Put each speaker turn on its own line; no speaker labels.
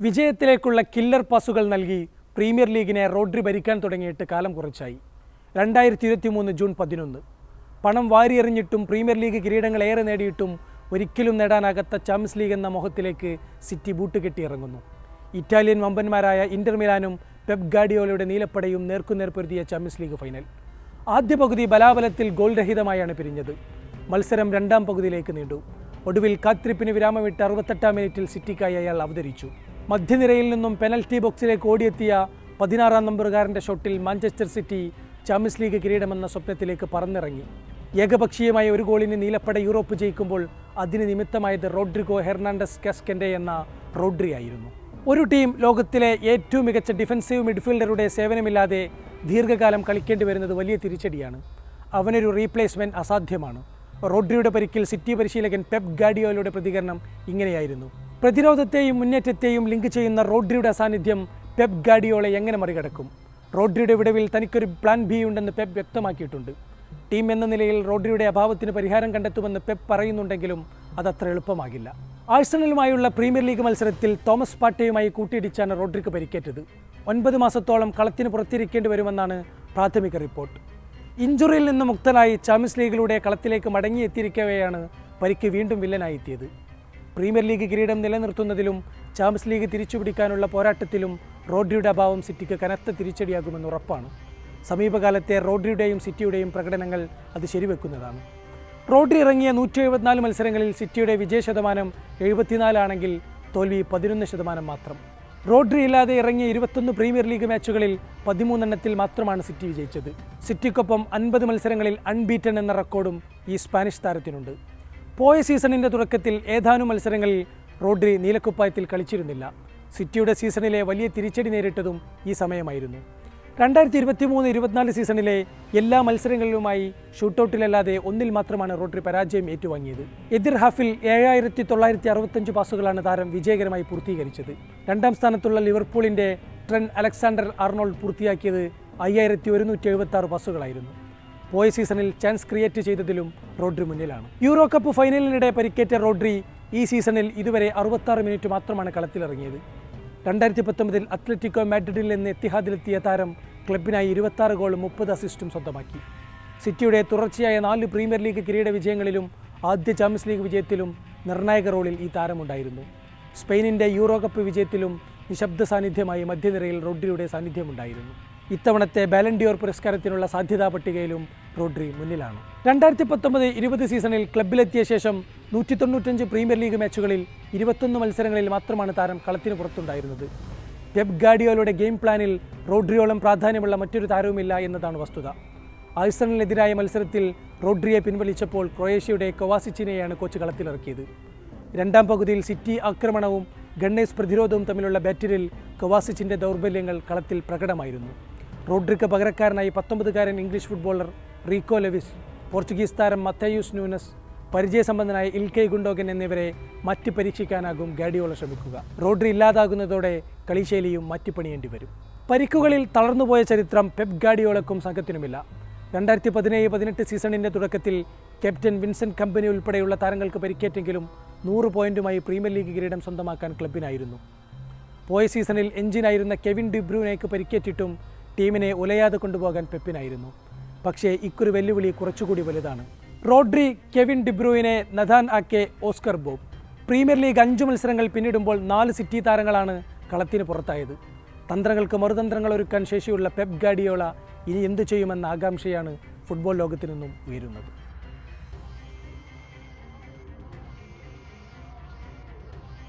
വിജയത്തിലേക്കുള്ള killer പാസുകൾ നൽകി premier ലീഗിനെ റോഡ്രി ഭരിക്കാൻ തുടങ്ങിയിട്ട് കാലം കുറച്ചായി. രണ്ടായിരത്തി ഇരുപത്തി മൂന്ന് ജൂൺ പതിനൊന്ന്. പണം വാരിയെറിഞ്ഞിട്ടും പ്രീമിയർ ലീഗ് കിരീടങ്ങൾ ഏറെ നേടിയിട്ടും ഒരിക്കലും നേടാനാകാത്ത ചാമ്പ്യൻസ് ലീഗ് എന്ന മോഹത്തിലേക്ക് സിറ്റി ബൂട്ട് കെട്ടിയിറങ്ങുന്നു. ഇറ്റാലിയൻ വമ്പന്മാരായ ഇന്റർ മിലാനും പെപ് ഗാഡിയോലയുടെ നീലപ്പടയും നേർക്കുനേർ പൊരുതിയ ചാമ്പ്യൻസ് ലീഗ് ഫൈനൽ. ആദ്യ പകുതി ബലാബലത്തിൽ ഗോൾ രഹിതമായാണ് പിരിഞ്ഞത്. മത്സരം രണ്ടാം പകുതിയിലേക്ക് നീണ്ടു. ഒടുവിൽ കാത്തിരിപ്പിന് വിരാമമിട്ട് അറുപത്തെട്ടാം മിനിറ്റിൽ സിറ്റിക്കായി അയാൾ അവതരിച്ചു. മധ്യനിരയിൽ നിന്നും പെനൽറ്റി ബോക്സിലേക്ക് ഓടിയെത്തിയ പതിനാറാം നമ്പറുകാരന്റെ ഷോട്ടിൽ മാഞ്ചസ്റ്റർ സിറ്റി ചാമ്പ്യൻസ് ലീഗ് കിരീടമെന്ന സ്വപ്നത്തിലേക്ക് പറന്നിറങ്ങി. ഏകപക്ഷീയമായ ഒരു ഗോളിന് നീലപ്പട യൂറോപ്പ് ജയിക്കുമ്പോൾ അതിന് നിമിത്തമായത് റോഡ്രിഗോ ഹെർണാണ്ടസ് കാസ്കെൻഡെ എന്ന റോഡ്രി ആയിരുന്നു. ഒരു ടീം ലോകത്തിലെ ഏറ്റവും മികച്ച ഡിഫൻസീവ് മിഡ്ഫീൽഡറുടെ സേവനമില്ലാതെ ദീർഘകാലം കളിക്കേണ്ടി വരുന്നത് വലിയ തിരിച്ചടിയാണ്. അവനൊരു റീപ്ലേസ്മെന്റ് അസാധ്യമാണ്. റോഡ്രിയുടെ പരിക്കിൽ സിറ്റി പരിശീലകൻ പെപ് ഗാഡിയോയുടെ പ്രതികരണം ഇങ്ങനെയായിരുന്നു. പ്രതിരോധത്തെയും മുന്നേറ്റത്തെയും ലിങ്ക് ചെയ്യുന്ന റോഡ്രിയുടെ സാന്നിധ്യം പെപ് ഗാഡിയോളെ എങ്ങനെ മറികടക്കും? റോഡ്രിയുടെ വിടവിൽ തനിക്കൊരു പ്ലാൻ ബി ഉണ്ടെന്ന് പെപ് വ്യക്തമാക്കിയിട്ടുണ്ട്. ടീം എന്ന നിലയിൽ റോഡ്രിയുടെ അഭാവത്തിന് പരിഹാരം കണ്ടെത്തുമെന്ന് പെപ് പറയുന്നുണ്ടെങ്കിലും അതത്ര എളുപ്പമാകില്ല. ആഴ്സണലുമായുള്ള പ്രീമിയർ ലീഗ് മത്സരത്തിൽ തോമസ് പാട്ടയുമായി കൂട്ടിയിടിച്ചാണ് റോഡ്രിക്ക് പരിക്കേറ്റത്. ഒൻപത് മാസത്തോളം കളത്തിന് പുറത്തിരിക്കേണ്ടി വരുമെന്നാണ് പ്രാഥമിക റിപ്പോർട്ട്. ഇഞ്ചുറിയിൽ നിന്ന് മുക്തനായി ചാമ്പ്യൻസ് ലീഗിലൂടെ കളത്തിലേക്ക് മടങ്ങിയെത്തിയിരിക്കവെയാണ് പരിക്ക് വീണ്ടും വില്ലനായി എത്തിയത്. പ്രീമിയർ ലീഗ് കിരീടം നിലനിർത്തുന്നതിലും ചാമ്പ്യൻസ് ലീഗ് തിരിച്ചുപിടിക്കാനുള്ള പോരാട്ടത്തിലും റോഡ്രിയുടെ അഭാവം സിറ്റിക്ക് കനത്ത തിരിച്ചടിയാകുമെന്ന് ഉറപ്പാണ്. സമീപകാലത്തെ റോഡ്രിയുടെയും സിറ്റിയുടെയും പ്രകടനങ്ങൾ അത് ശരിവെക്കുന്നതാണ്. റോഡ്രി ഇറങ്ങിയ നൂറ്റി എഴുപത്തിനാല് മത്സരങ്ങളിൽ സിറ്റിയുടെ വിജയ ശതമാനം എഴുപത്തിനാലാണെങ്കിൽ തോൽവി പതിനൊന്ന് ശതമാനം മാത്രം. റോഡ്രി ഇല്ലാതെ ഇറങ്ങിയ ഇരുപത്തൊന്ന് പ്രീമിയർ ലീഗ് മാച്ചുകളിൽ പതിമൂന്നെണ്ണത്തിൽ മാത്രമാണ് സിറ്റി വിജയിച്ചത്. സിറ്റിക്കൊപ്പം അൻപത് മത്സരങ്ങളിൽ അൺബീറ്റൺ എന്ന റെക്കോർഡും ഈ സ്പാനിഷ് താരത്തിനുണ്ട്. പോയ സീസണിന്റെ തുടക്കത്തിൽ ഏതാനും മത്സരങ്ങളിൽ റോഡ്രി നീലക്കുപ്പായത്തിൽ കളിച്ചിരുന്നില്ല. സിറ്റിയുടെ സീസണിലെ വലിയ തിരിച്ചടി നേരിട്ടതും ഈ സമയമായിരുന്നു. രണ്ടായിരത്തി ഇരുപത്തി മൂന്ന് ഇരുപത്തിനാല് സീസണിലെ എല്ലാ മത്സരങ്ങളിലുമായി ഷൂട്ടൗട്ടിലല്ലാതെ ഒന്നിൽ മാത്രമാണ് റോഡ്രി പരാജയം ഏറ്റുവാങ്ങിയത്. എതിർ ഹാഫിൽ ഏഴായിരത്തി തൊള്ളായിരത്തി അറുപത്തഞ്ച് പാസുകളാണ് താരം വിജയകരമായി പൂർത്തീകരിച്ചത്. രണ്ടാം സ്ഥാനത്തുള്ള ലിവർപൂളിന്റെ ട്രെൻ അലക്സാണ്ടർ അർണോൾഡ് പൂർത്തിയാക്കിയത് അയ്യായിരത്തി ഒരുന്നൂറ്റി എഴുപത്തി ആറ് പാസുകളായിരുന്നു. പോയ സീസണിൽ ചാൻസ് ക്രിയേറ്റ് ചെയ്തതിലും റോഡ്രി മുന്നിലാണ്. യൂറോ കപ്പ് ഫൈനലിനിടെ പരിക്കേറ്റ റോഡ്രി ഈ സീസണിൽ ഇതുവരെ അറുപത്താറ് മിനിറ്റ് മാത്രമാണ് കളത്തിലിറങ്ങിയത്. രണ്ടായിരത്തി പത്തൊമ്പതിൽ അത്ലറ്റിക്കോ മാഡ്രിഡിൽ നിന്ന് എത്തിഹാദിലെത്തിയ താരം ക്ലബിനായി ഇരുപത്താറ് ഗോളും മുപ്പത് അസിസ്റ്റും സ്വന്തമാക്കി. സിറ്റിയുടെ തുടർച്ചയായ നാല് പ്രീമിയർ ലീഗ് കിരീട വിജയങ്ങളിലും ആദ്യ ചാമ്പ്യൻസ് ലീഗ് വിജയത്തിലും നിർണായക റോളിൽ ഈ താരമുണ്ടായിരുന്നു. സ്പെയിനിന്റെ യൂറോ കപ്പ് വിജയത്തിലും നിശബ്ദ സാന്നിധ്യമായി മധ്യനിരയിൽ റോഡ്രിയുടെ സാന്നിധ്യമുണ്ടായിരുന്നു. ഇത്തവണത്തെ ബാലൻഡിയോർ പുരസ്കാരത്തിനുള്ള സാധ്യതാ പട്ടികയിലും റോഡ്രി മുന്നിലാണ്. രണ്ടായിരത്തി പത്തൊമ്പത് ഇരുപത് സീസണിൽ ക്ലബിലെത്തിയ ശേഷം നൂറ്റി തൊണ്ണൂറ്റഞ്ച് പ്രീമിയർ ലീഗ് മാച്ചുകളിൽ ഇരുപത്തൊന്ന് മത്സരങ്ങളിൽ മാത്രമാണ് താരം കളത്തിന് പുറത്തുണ്ടായിരുന്നത്. പെപ് ഗാഡിയോലയുടെ ഗെയിം പ്ലാനിൽ റോഡ്രിയോളം പ്രാധാന്യമുള്ള മറ്റൊരു താരവുമില്ല എന്നതാണ് വസ്തുത. ആഴ്സണലിനെതിരായ മത്സരത്തിൽ റോഡ്രിയെ പിൻവലിച്ചപ്പോൾ ക്രൊയേഷ്യയുടെ കൊവാസിച്ചിനെയാണ് കോച്ച് കളത്തിലിറക്കിയത്. രണ്ടാം പകുതിയിൽ സിറ്റി ആക്രമണവും ഗണ്ണേസ് പ്രതിരോധവും തമ്മിലുള്ള ബാറ്റിലിൽ കൊവാസിച്ചിന്റെ ദൗർബല്യങ്ങൾ കളത്തിൽ പ്രകടമായിരുന്നു. റോഡ്രിക്ക് പകരക്കാരനായി പത്തൊമ്പതുകാരൻ English footballer Rico Lewis Portuguese താരം മത്തയൂസ് ന്യൂനസ് പരിചയസമ്പന്നനായ ഇൽകെ ഗുണ്ടോഗൻ എന്നിവരെ മറ്റ് പരീക്ഷിക്കാനാകും ഗാഡിയോള ശ്രമിക്കുക. റോഡ്രി ഇല്ലാതാകുന്നതോടെ കളിശൈലിയും മാറ്റിപ്പണിയേണ്ടി വരും. പരിക്കുകളിൽ തളർന്നുപോയ ചരിത്രം പെപ് ഗാഡിയോളക്കും സംഘത്തിനുമില്ല. രണ്ടായിരത്തി പതിനേഴ് പതിനെട്ട് സീസണിന്റെ തുടക്കത്തിൽ ക്യാപ്റ്റൻ വിൻസെന്റ് കമ്പനി ഉൾപ്പെടെയുള്ള താരങ്ങൾക്ക് പരിക്കേറ്റെങ്കിലും നൂറ് പോയിന്റുമായി പ്രീമിയർ ലീഗ് കിരീടം സ്വന്തമാക്കാൻ ക്ലബിനായിരുന്നു പോയ സീസണിൽ എഞ്ചിനായിരുന്ന കെവിൻ ഡിബ്രൂനേക്ക് പരിക്കേറ്റിട്ടും ടീമിനെ ഉലയാതെ കൊണ്ടുപോകാൻ പെപ്പിനായിരുന്നു. പക്ഷേ ഇക്കൊരു വെല്ലുവിളി കുറച്ചുകൂടി വലുതാണ്. Rodri Kevin De Bruyne Nathan Ake Oscar Bobb. Premier league അഞ്ച് മത്സരങ്ങൾ പിന്നിടുമ്പോൾ നാല് സിറ്റി താരങ്ങളാണ് കളത്തിന് പുറത്തായത്. തന്ത്രങ്ങൾക്ക് മറുതന്ത്രങ്ങൾ ഒരുക്കാൻ ശേഷിയുള്ള പെപ് ഗാഡിയോള ഇനി എന്തു ചെയ്യുമെന്ന ആകാംക്ഷയാണ് ഫുട്ബോൾ ലോകത്തിനൊന്നും ഉയരുന്നത്.